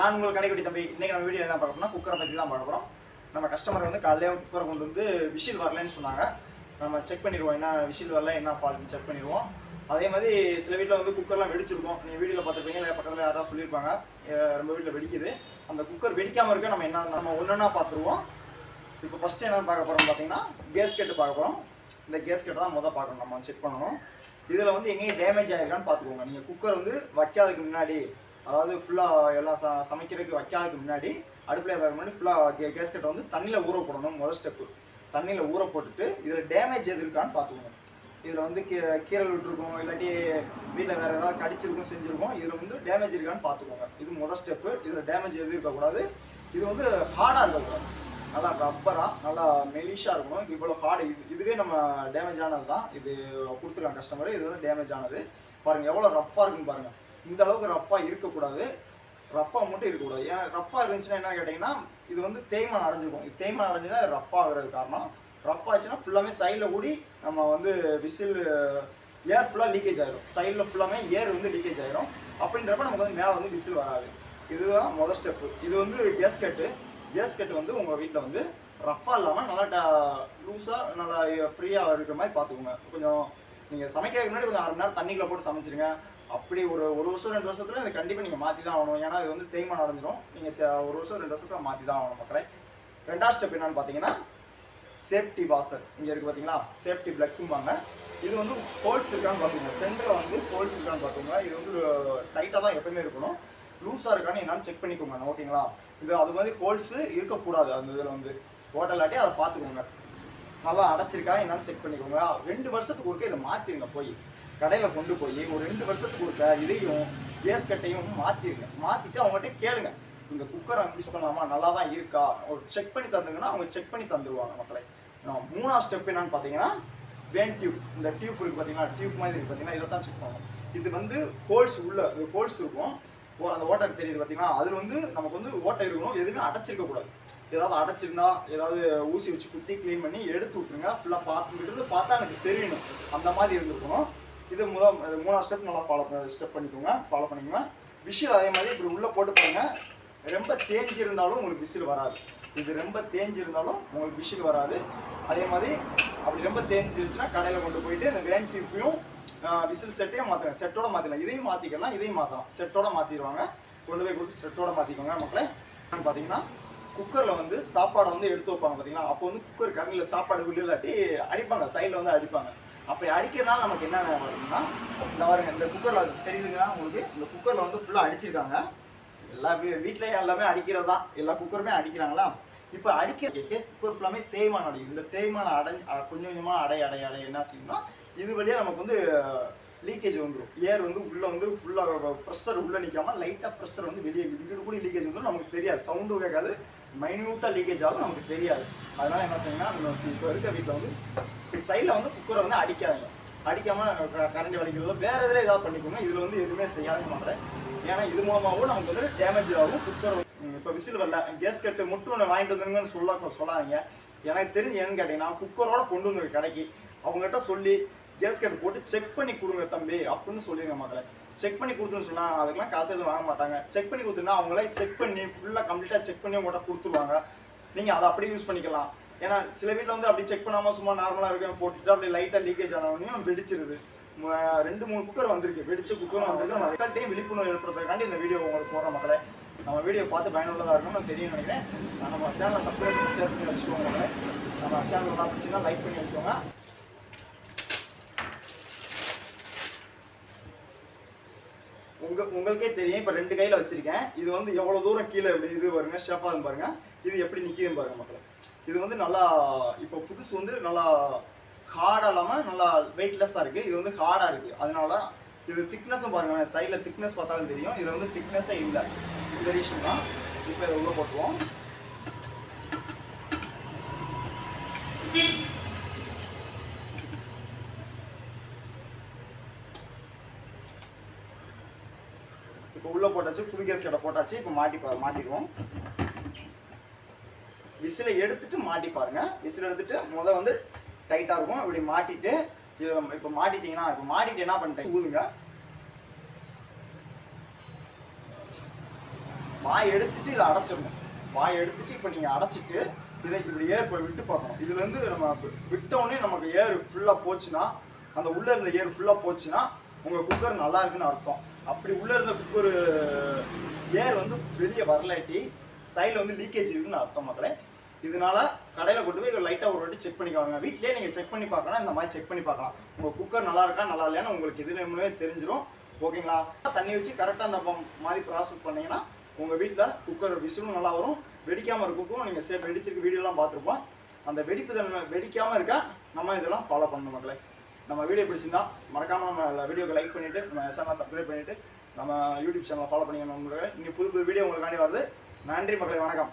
நான் உங்களுக்கு கடைக்குடி தம்பி. இன்னைக்கு நம்ம வீடியோ என்ன பார்க்க குக்கரை பற்றி தான் பார்க்க போகிறோம் நம்ம கஸ்டமர் வந்து காலையிலே குக்கரை கொண்டு வந்து விஷில் வரலன்னு சொன்னாங்க. நம்ம செக் பண்ணிடுவோம் என்ன விஷில் வரல என்ன ஃபால்ட்னு செக் பண்ணிடுவோம். அதே மாதிரி சில வீட்டில் வந்து குக்கர்லாம் வெடிச்சிருக்கும். நீங்கள் வீடியோவில் பார்த்துருப்பீங்க இல்லை பக்கத்தில் யாராவது சொல்லியிருப்பாங்க. ரொம்ப நம்ம வீட்டில் வெடிக்குது. அந்த குக்கர் வெடிக்காமல் இருக்க நம்ம என்ன நம்ம ஒன்றுனா பார்த்துருவோம். இப்போ ஃபஸ்ட்டு என்ன பார்க்க போகிறோம் பார்த்தீங்கன்னா கேஸ்கெட்டு பார்க்க போகிறோம் இந்த கேஸ்கெட்டை தான் முதல் பார்க்கணும். நம்ம செக் பண்ணணும். இதில் வந்து எங்கேயும் டேமேஜ் ஆகிருக்கான்னு பார்த்துக்கோங்க. நீங்கள் குக்கர் வந்து வைக்காததுக்கு முன்னாடி அதாவது ஃபுல்லாக எல்லாம் ச சமைக்கிறதுக்கு வைக்காததுக்கு முன்னாடி அடுப்பில் ஏதாவது முன்னாடி ஃபுல்லாக கே கேஸ்கெட்டை வந்து தண்ணியில் ஊற போடணும் முதல் ஸ்டெப்பு தண்ணியில் ஊற போட்டுட்டு இதில் டேமேஜ் எது இருக்கான்னு பார்த்துக்கணும். இதில் வந்து கீ கீரல் விட்டுருக்கோம் இல்லாட்டி வீட்டில் வேறு ஏதாவது கடிச்சிருக்கும் செஞ்சுருக்கோம் இதில் வந்து டேமேஜ் இருக்கான்னு பார்த்துக்கோங்க. இது முதல் ஸ்டெப்பு இதில் டேமேஜ் எதுவும் இருக்கக்கூடாது. இது வந்து ஹார்டாக இருக்கக்கூடாது. நல்லா ரப்பராக நல்லா மெலிஷாக இருக்கணும். இவ்வளோ ஹார்டு இது இதுவே நம்ம டேமேஜ் ஆனது தான் இது கொடுத்துருக்காங்க கஸ்டமர் இது வந்து டேமேஜ் ஆனது. பாருங்கள் எவ்வளோ ரஃப்பாக இருக்குன்னு பாருங்கள் இந்த அளவுக்கு ரஃப்பாக இருக்கக்கூடாது. ரஃப்பாக மட்டும் இருக்கக்கூடாது. ஏன் ரஃப்பாக இருந்துச்சுன்னா என்ன கேட்டிங்கன்னா இது வந்து தேய்மானம் அடைஞ்சிருக்கும். இது தேய்மானம் அடைஞ்சு தான் ரஃப்பாக ஆகுறது காரணம். ரஃப் ஆச்சுன்னா ஃபுல்லாமே சைடில் கூடி நம்ம வந்து விசில் ஏர் ஃபுல்லாக லீக்கேஜ் ஆகிடும் சைடில் ஃபுல்லாமே ஏர் வந்து லீக்கேஜ் ஆகிடும் அப்படின்றப்ப நமக்கு வந்து மேலே வந்து விசில் வராது. இதுதான் முதல் ஸ்டெப்பு இது வந்து கேஸ்கெட்டு கேஸ்கெட் வந்து உங்கள் வீட்டில் வந்து ரஃப்பாக இல்லாமல் நல்லா லூஸாக நல்லா ஃப்ரீயாக இருக்கிற மாதிரி பார்த்துக்கோங்க. கொஞ்சம் நீங்கள் சமைக்கிறதுக்கு முன்னாடி கொஞ்சம் அரை மணி நேரம் தண்ணிக்குள்ளே போட்டு சமைச்சிருங்க. அப்படி ஒரு ஒரு வருஷம் ரெண்டு வருஷத்துல இது கண்டிப்பாக நீங்கள் மாற்றி தான் ஆகணும். ஏன்னா இது வந்து தேய்மானம் அடைஞ்சிரும். நீங்கள் ஒரு வருஷம் ரெண்டு வருஷத்துல மாற்றி தான் ஆகணும் மக்களை. ரெண்டாவது ஸ்டெப் என்னன்னு பார்த்தீங்கன்னா சேஃப்டி வாசர் இங்கே இருக்குது பார்த்தீங்களா சேஃப்டி பிளக்கும்பாங்க இது வந்து ஹோல்ஸ் இருக்கான்னு பார்த்துக்கோங்க சென்டரில் வந்து ஹோல்ஸ் இருக்கான்னு பார்த்துக்கோங்க இது வந்து டைட்டாக தான் எப்பவுமே இருக்கணும். லூஸாக இருக்கான்னு என்னன்னு செக் பண்ணிக்கோங்க. ஓகேங்களா? இது அது மாதிரி ஹோல்ஸு இருக்கக்கூடாது. அந்த இதில் வந்து ஹோட்டலாட்டி அதை பார்த்துக்கோங்க. நல்லா அடைச்சிருக்கா? என்னன்னு செக் பண்ணிக்கோங்க. ரெண்டு வருஷத்துக்கு ஒருக்க இதை மாற்றிடுங்க போய். கடையில் கொண்டு போய் ஒரு ரெண்டு வருஷத்துக்கு கொடுத்த இதையும் கேஸ் கட்டையும் மாற்றிடுங்க மாற்றிட்டு அவங்ககிட்ட கேளுங்க. இந்த குக்கரை யூஸ் பண்ணலாமா நல்லா தான் இருக்கா? ஒரு செக் பண்ணி தந்துங்கன்னா அவங்க செக் பண்ணி தந்துடுவாங்க மக்களை. நான் மூணாவது ஸ்டெப் என்னன்னு பார்த்தீங்கன்னா வேன் டியூப் இந்த டியூப் இருக்கு பார்த்தீங்கன்னா டியூப் மாதிரி இருக்கு பார்த்தீங்கன்னா இதை தான் செக் பண்ணணும். இது வந்து ஹோல்ஸ் உள்ள ஹோல்ஸ் இருக்கும். ஓ- அந்த ஓட்டை தெரியுது பார்த்தீங்கன்னா அதில் வந்து நமக்கு வந்து ஓட்டை இருக்கணும். எதுவுமே அடைச்சிருக்க கூடாது. ஏதாவது அடைச்சிருந்தா ஏதாவது ஊசி வச்சு குத்தி க்ளீன் பண்ணி எடுத்து விட்டுருங்க. ஃபுல்லாக பார்த்துக்கிட்டு பார்த்தா எனக்கு தெரியணும். அந்த மாதிரி இருந்திருக்கணும். இது முதல் இது மூணாவது ஸ்டெப் நல்லா ஃபாலோ ஸ்டெப் பண்ணிக்கோங்க ஃபாலோ பண்ணிக்கோங்க. விசில் அதே மாதிரி இப்படி உள்ளே போட்டு பாருங்கள் ரொம்ப தேஞ்சிருந்தாலும் உங்களுக்கு விசில் வராது. இது ரொம்ப தேஞ்சிருந்தாலும் உங்களுக்கு விசில் வராது. அதே மாதிரி அப்படி ரொம்ப தேஞ்சிருச்சுன்னா கடையில் கொண்டு போயிட்டு இந்த வேன் டியூப்பையும் விசில் செட்டையும் மாற்றலாம் செட்டோட மாற்றிக்கலாம் இதையும் மாற்றிக்கலாம் இதையும் மாற்றலாம் செட்டோட மாற்றிடுவாங்க கொண்டு போய் கொடுத்து செட்டோட மாற்றிக்கோங்க மக்களே. பார்த்தீங்கன்னா குக்கரில் வந்து சாப்பாடை வந்து எடுத்து வைப்பாங்க பார்த்தீங்களா அப்போ வந்து குக்கர் கரண்டில் சாப்பாடு உள்ள இல்லாட்டி அடிப்பாங்க. சைடில் வந்து அடிப்பாங்க. அப்படி அடிக்கிறதுனால நமக்கு என்ன வருதுன்னா இந்த பாருங்க இந்த குக்கரில் தெரியுதுங்களா? உங்களுக்கு இந்த குக்கரில் வந்து ஃபுல்லாக அடிச்சிருக்காங்க. எல்லா வீ வீட்லேயும் எல்லாமே அடிக்கிறது? தான் எல்லா குக்கருமே அடிக்கிறாங்களா? இப்போ அடிக்கிறதுக்கு குக்கர் ஃபுல்லாமே தேய்மானம் அடையும் இந்த தேய்மானம் அடை கொஞ்சம் கொஞ்சமாக அடை அடை அடை என்ன செய்யணும்னா இது வழியாக நமக்கு வந்து லீக்கேஜ் வந்துடும் ஏர் வந்து உள்ளே வந்து ஃபுல்லாக ப்ரெஷர் உள்ளே நிற்காமல் லைட்டாக ப்ரெஷர் வந்து வெளியே இங்கிட்டு கூட லீக்கேஜ் வந்துடும் நமக்கு தெரியாது. சவுண்டும் கேட்காது. மைன்யூட்டாக லீக்கேஜ் ஆகும் நமக்கு தெரியாது. அதனால என்ன செய்யணும்னா நம்ம இப்போ இருக்க வீட்டில் வந்து சைடில் வந்து குக்கரை வந்து அடிக்காதீங்க. அடிக்காமல் கரண்ட் வலிக்கிறதோ வேறு இதில் ஏதாவது பண்ணிக்கோங்க. இதில் வந்து எதுவுமே செய்யாத மாட்டேன் ஏன்னா இது மூலமாகவும் நமக்கு வந்து டேமேஜ் ஆகும் குக்கர் இப்போ விசில் வரல கேஸ் கட்டு மட்டும் ஒன்று வாங்கிட்டு வந்துருங்கன்னு சொல்ல சொல்லாதீங்க. எனக்கு தெரிஞ்சு என்னன்னு கேட்டிங்கன்னா குக்கரோட கொண்டு வந்துரு கடைக்கு அவங்ககிட்ட சொல்லி கேஸ் கேட் போட்டு செக் பண்ணி கொடுங்க தம்பி அப்படின்னு சொல்லிடுங்க மக்களை செக் பண்ணி கொடுத்துன்னு சொன்னால் அதுக்கெல்லாம் காசு எதுவும் வாங்க மாட்டாங்க. செக் பண்ணி கொடுத்துனா அவங்களே செக் பண்ணி ஃபுல்லாக கம்ப்ளீட்டாக செக் பண்ணி உங்கள்கிட்ட கொடுத்துருவாங்க. நீங்கள் அதை அப்படியே யூஸ் பண்ணிக்கலாம். ஏன்னா சில வீட்டில் வந்து அப்படி செக் பண்ணாமல் சும்மா நார்மலாக இருக்கும் போட்டுட்டு அப்படியே லைட்டாக லீக்கேஜ் ஆனவனையும் வெடிச்சிருது. ரெண்டு மூணு குக்கர் வந்திருக்கு. வெடிச்ச குக்கரும் வந்திருக்கு. மக்கள்கிட்டையும் விழிப்புணர்வு ஏற்படுத்துறதுக்காண்டி இந்த வீடியோ உங்களுக்கு போடுற மக்களே. நம்ம வீடியோ பார்த்து பயனுள்ளதாக இருக்கும்னு நான் தெரியும் நினைக்கிறேன். நம்ம சேனலை சப்ஸ்கிரைப் பண்ணி ஷேர் பண்ணி வச்சுக்கோங்க நம்ம சேனல் நல்லா பிடிச்சிங்கன்னா லைக் பண்ணி வச்சுக்கோங்க. உங்க உங்களுக்கே தெரியும். இப்போ ரெண்டு கையில் வச்சிருக்கேன். இது வந்து எவ்வளோ தூரம் கீழே இப்படி இது பாருங்க ஷேப்பாக பாருங்க. இது எப்படி நிற்கிதுன்னு பாருங்க மக்களை. இது வந்து நல்லா இப்போ புதுசு வந்து நல்லா ஹார்டாக இல்லாமல் நல்லா வெயிட்லெஸ்ஸாக இருக்குது இது வந்து ஹார்டாக இருக்குது அதனால இது திக்னஸும் பாருங்க சைடில் திக்னஸ் பார்த்தாலும் தெரியும். இது வந்து திக்னஸே இல்லை. இந்த ரீஷன் தான். இப்போ இதை உள்ள போட்டுருவோம் இப்போ உள்ள போட்டாச்சு புது கேஸ் கடை போட்டாச்சு இப்போ மாட்டி பா மாட்டிக்குவோம் விசிலை எடுத்துட்டு மாட்டி பாருங்க. விசில் எடுத்துட்டு முதல் வந்து டைட்டாக இருக்கும். இப்படி மாட்டிட்டு இது இப்போ மாட்டிட்டீங்கன்னா இப்போ மாட்டிட்டு என்ன பண்ணிட்டேன் ஊதுங்க. வாய் எடுத்துட்டு இதை அடைச்சிடணும். வாய் எடுத்துட்டு இப்போ நீங்கள் அடைச்சிட்டு இதை இப்படி ஏர் போய் விட்டு பார்க்கணும் இதுலேருந்து நம்ம விட்டோடனே நமக்கு ஏர் ஃபுல்லாக போச்சுன்னா அந்த உள்ளே இருந்த ஏர் ஃபுல்லாக போச்சுன்னா உங்கள் குக்கர் நல்லா இருக்குன்னு அர்த்தம். அப்படி உள்ள இருந்த குக்கர் ஏர் வந்து வெளியே வரலாட்டி சைடில் வந்து லீக்கேஜ் இருக்குன்னு அர்த்தம் மக்களே இதனால கடையில் கொண்டு போய் லைட்டாக ஒரு வாட்டி செக் பண்ணிக்கோங்க. வீட்டிலேயே நீங்கள் செக் பண்ணி பார்க்கலாம் இந்த மாதிரி செக் பண்ணி பார்க்கலாம். உங்கள் குக்கர் நல்லா இருக்கா நல்லா இல்லையான்னு உங்களுக்கு இது தெரிஞ்சிடும் ஓகேங்களா தண்ணி வச்சு கரெக்டாக அந்த பம் மாதிரி ப்ராசஸ் பண்ணிங்கன்னா உங்கள் வீட்டில் குக்கர் விசிலும் நல்லா வரும். வெடிக்காமல் இருக்கும் நீங்கள் சே வெடிச்சிருக்கு வீடியோலாம் பார்த்துருப்போம். அந்த வெடிப்பு தன்மை வெடிக்காமல் இருக்க நம்ம இதெல்லாம் ஃபாலோ பண்ணணும் மக்களே. நம்ம வீடியோ பிடிச்சிருந்தா மறக்காம நம்ம வீடியோக்கு லைக் பண்ணிட்டு நம்ம சேனலை சப்ஸ்கிரைப் பண்ணிட்டு நம்ம யூடியூப் சேனலை ஃபாலோ பண்ணிக்கணும் உங்களுக்கு இங்கே புது புது வீடியோ உங்களுக்காண்டி வருது. நன்றி மக்களை வணக்கம்.